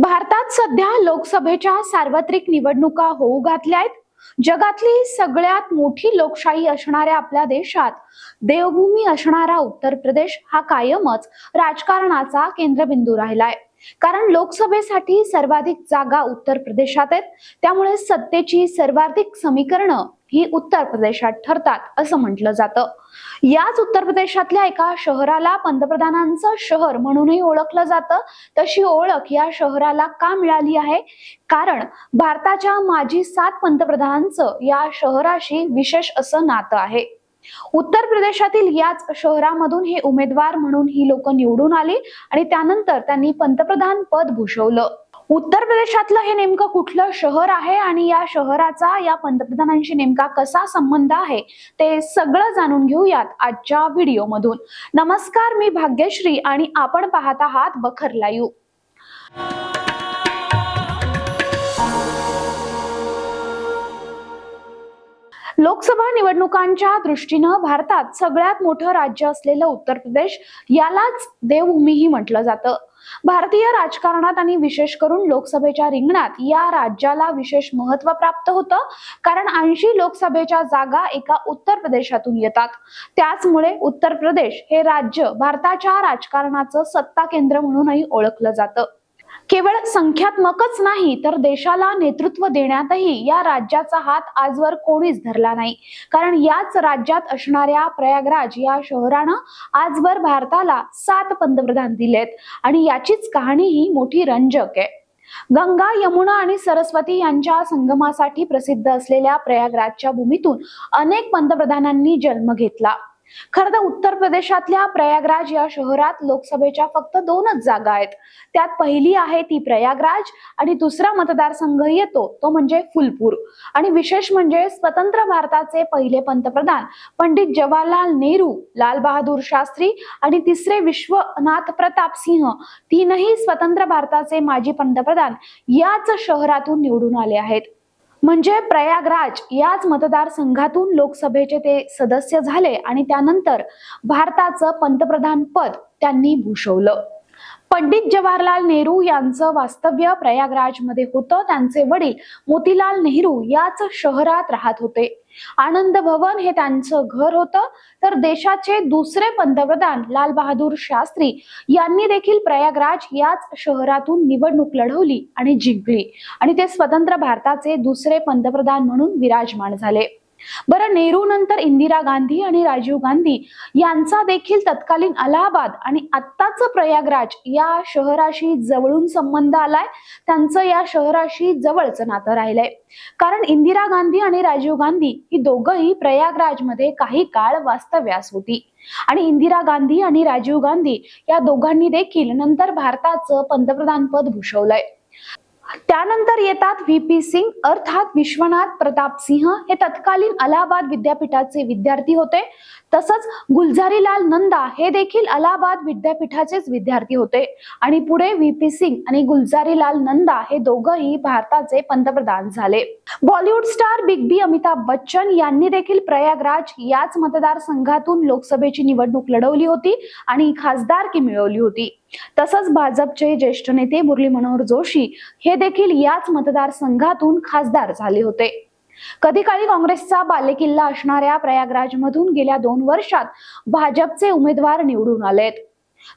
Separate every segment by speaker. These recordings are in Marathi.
Speaker 1: भारतात सध्या लोकसभेच्या सार्वत्रिक निवडणुका होऊ घातल्या आहेत जगातली सगळ्यात मोठी लोकशाही असणाऱ्या आपल्या देशात देवभूमी असणारा उत्तर प्रदेश हा कायमच राजकारणाचा केंद्रबिंदू राहिलाय. कारण लोकसभेसाठी सर्वाधिक जागा उत्तर प्रदेशात आहेत. त्यामुळे सत्तेची सर्वाधिक समीकरणं ही उत्तर प्रदेशात ठरतात असं म्हटलं जातं. याच उत्तर प्रदेशातल्या एका शहराला पंतप्रधानांचं शहर म्हणूनही ओळखलं जातं. तशी ओळख या शहराला का मिळाली आहे? कारण भारताच्या माजी सात पंतप्रधानांचं या शहराशी विशेष असं नातं आहे. उत्तर प्रदेशातील याच शहरामधून हे उमेदवार म्हणून ही लोक निवडून आली आणि त्यानंतर त्यांनी पंतप्रधान पद भूषवलं. उत्तर प्रदेशातलं हे नेमकं कुठलं शहर आहे आणि या शहराचा या पंतप्रधानांशी नेमका कसा संबंध आहे ते सगळं जाणून घेऊयात आजच्या व्हिडिओमधून नमस्कार मी भाग्यश्री आणि आपण पाहत आहात बखर लाईव्ह. लोकसभा निवडणुकांच्या दृष्टीनं भारतात सगळ्यात मोठं राज्य असलेलं उत्तर प्रदेश यालाच देवभूमीही म्हटलं जातं. भारतीय राजकारणात आणि विशेष करून लोकसभेच्या रिंगणात या राज्याला विशेष महत्त्व प्राप्त होतं कारण ऐंशी लोकसभेच्या जागा एका उत्तर प्रदेशातून येतात. त्याचमुळे उत्तर प्रदेश हे राज्य भारताच्या राजकारणाचं सत्ता केंद्र म्हणूनही ओळखलं जातं. केवळ संख्यात्मकच नाही तर देशाला नेतृत्व देण्यातही या राज्याचा हात आजवर कोणीच धरला नाही. कारण याच राज्यात असणाऱ्या प्रयागराज या शहरानं आजवर भारताला सात पंतप्रधान दिलेत आणि याचीच कहाणी ही मोठी रंजक आहे. गंगा यमुना आणि सरस्वती यांच्या संगमासाठी प्रसिद्ध असलेल्या प्रयागराजच्या भूमीतून अनेक पंतप्रधानांनी जन्म घेतला. खरं तर उत्तर प्रदेशातल्या प्रयागराज या शहरात लोकसभेच्या फक्त दोनच जागा आहेत. त्यात पहिली आहे ती प्रयागराज आणि दुसरा मतदारसंघ येतो तो म्हणजे फुलपूर. आणि विशेष म्हणजे स्वतंत्र भारताचे पहिले पंतप्रधान पंडित जवाहरलाल नेहरू लाल बहादूर शास्त्री आणि तिसरे विश्वनाथ प्रताप सिंह तीनही स्वतंत्र भारताचे माजी पंतप्रधान याच शहरातून निवडून आले आहेत. म्हणजे प्रयागराज याच मतदारसंघातून लोकसभेचे ते सदस्य झाले आणि त्यानंतर भारताचं पंतप्रधान पद त्यांनी भूषवलं. पंडित जवाहरलाल नेहरू यांचं वास्तव्य प्रयागराजमध्ये होतं. त्यांचे वडील मोतीलाल नेहरू याच शहरात राहत होते. आनंद भवन हे त्यांचं घर होतं. तर देशाचे दुसरे पंतप्रधान लाल बहादूर शास्त्री यांनी देखील प्रयागराज याच शहरातून निवडणूक लढवली आणि जिंकली. आणि ते स्वतंत्र भारताचे दुसरे पंतप्रधान म्हणून विराजमान झाले. बरं नेहरू नंतर इंदिरा गांधी आणि राजीव गांधी यांचा देखील तत्कालीन अलाहाबाद आणि आत्ताचं प्रयागराज या शहराशी जवळून संबंध आलाय. त्यांचं या शहराशी जवळचं नातं राहिलंय. कारण इंदिरा गांधी आणि राजीव गांधी ही दोघंही प्रयागराजमध्ये काही काळ वास्तव्यास होती. आणि इंदिरा गांधी आणि राजीव गांधी या दोघांनी देखील नंतर भारताचं पंतप्रधान पद भूषवलंय. त्यानंतर येतात व्ही पी सिंग अर्थात विश्वनाथ प्रताप सिंह. हे तत्कालीन अलाहाबाद विद्यापीठाचे विद्यार्थी होते. तसंच गुलझारीलाल नंदा हे देखील अलाहाबाद विद्यापीठाचेच विद्यार्थी होते. आणि पुढे व्ही पी सिंग आणि गुलझारीलाल नंदा हे दोघंही भारताचे पंतप्रधान झाले. Bollywood star big B Amitabh Bachchan यांनी देखील प्रयागराज याच मतदारसंघातून लोकसभेची निवडणूक लढवली होती आणि खासदारकी मिळवली होती. तसंच भाजपचे ज्येष्ठ नेते मुरली मनोहर जोशी हे देखील याच मतदारसंघातून खासदार झाले होते. कधी काळी काँग्रेसचा बालेकिल्ला असणाऱ्या प्रयागराजमधून गेल्या दोन वर्षात भाजपचे उमेदवार निवडून आलेत.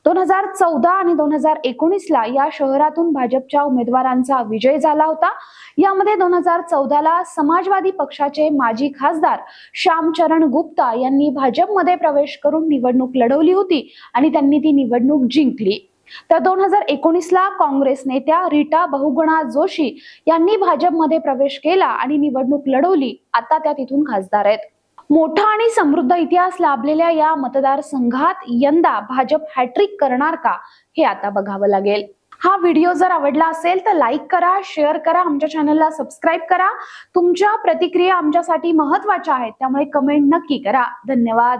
Speaker 1: दोन हजार चौदा आणि दोन हजार एकोणीसला या शहरातून भाजपच्या उमेदवारांचा विजय झाला होता. यामध्ये दोन हजार चौदाला समाजवादी पक्षाचे माजी खासदार श्यामचरण गुप्ता यांनी भाजपमध्ये प्रवेश करून निवडणूक लढवली होती आणि त्यांनी ती निवडणूक जिंकली. तर दोन हजार एकोणीसला काँग्रेस नेत्या रीटा बहुगुणा जोशी यांनी भाजपमध्ये प्रवेश केला आणि निवडणूक लढवली. आता त्या तिथून खासदार आहेत. मोठा आणि समृद्ध इतिहास लाभलेल्या या मतदारसंघात यंदा भाजप हॅट्रिक करणार का हे आता बघावं लागेल. हा व्हिडिओ जर आवडला असेल तर लाईक करा शेअर करा आमच्या चॅनलला सबस्क्राईब करा. तुमच्या प्रतिक्रिया आमच्यासाठी महत्त्वाच्या आहेत त्यामुळे कमेंट नक्की करा. धन्यवाद.